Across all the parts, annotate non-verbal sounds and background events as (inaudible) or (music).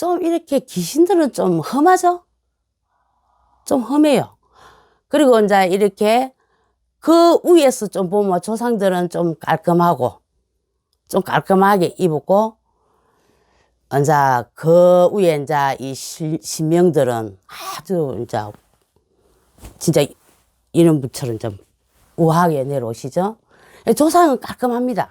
좀 이렇게 귀신들은 좀 험하죠? 좀 험해요. 그리고 이제 이렇게 그 위에서 좀 보면 조상들은 좀 깔끔하고 좀 깔끔하게 입었고 이제 그 위에 이제 이 실- 신명들은 아주 이제 진짜 이런 분처럼 좀 우아하게 내려오시죠. 조상은 깔끔합니다.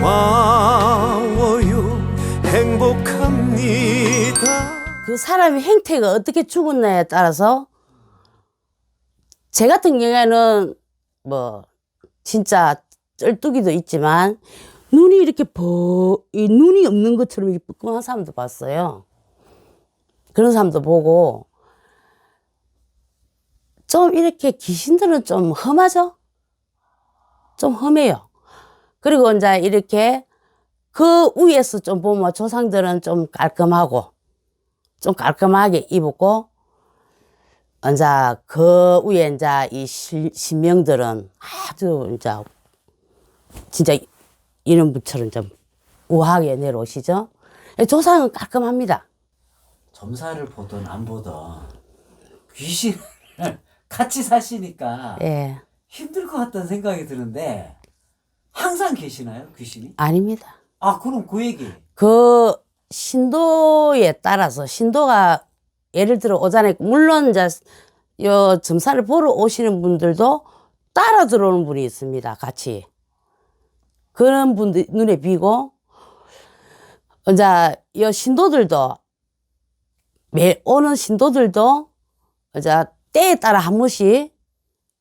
고마워요 행복합니다 그 사람의 행태가 어떻게 죽었냐에 따라서 제 같은 경우에는 뭐 진짜 쩔뚝이도 있지만 눈이 이렇게 버, 이 눈이 없는 것처럼 이렇게 쁘끔한 사람도 봤어요. 그런 사람도 보고 좀 이렇게 귀신들은 좀 험하죠? 좀 험해요. 그리고 이제 이렇게 그 위에서 좀 보면 조상들은 좀 깔끔하고 좀 깔끔하게 입었고, 이제 그 위에 이제 이 실- 신명들은 아주 이제 진짜 이런 분처럼 좀 우아하게 내려오시죠. 조상은 깔끔합니다. 점사를 보든 안 보든 귀신을 (laughs) 같이 사시니까 예, 힘들 것 같다는 생각이 드는데 항상 계시나요 귀신이? 아닙니다. 아 그럼 그 얘기 그 신도에 따라서 신도가 예를 들어 오잖아요. 물론 이제 요 점사를 보러 오시는 분들도 따라 들어오는 분이 있습니다. 같이 그런 분들 눈에 띄고 이제 요 신도들도 매 오는 신도들도 이제 때에 따라 한 번씩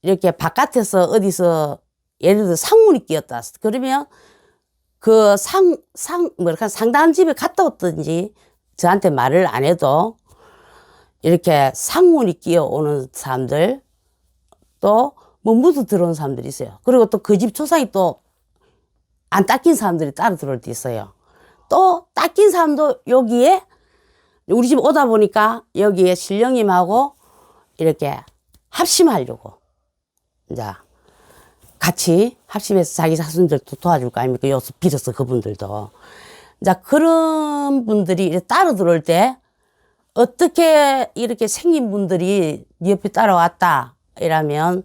이렇게 바깥에서 어디서 예를 들어 상문이 끼었다. 그러면 그 상, 상, 뭐랄까, 상담 집에 갔다 왔든지 저한테 말을 안 해도 이렇게 상문이 끼어 오는 사람들 또 몸부터 들어온 사람들이 있어요. 그리고 또 그집 조상이 또 안 닦인 사람들이 따로 들어올 때 있어요. 또 닦인 사람도 여기에 우리 집 오다 보니까 여기에 신령님하고 이렇게 합심하려고 이제 같이 합심해서 자기 자손들도 도와줄 거 아닙니까? 여기서 빌어서 그분들도. 자, 그런 분들이 따로 들어올 때 어떻게 이렇게 생긴 분들이 네 옆에 따라왔다. 이라면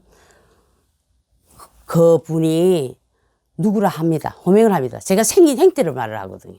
그 분이 누구라 합니다. 호명을 합니다. 제가 생긴 행태를 말을 하거든요.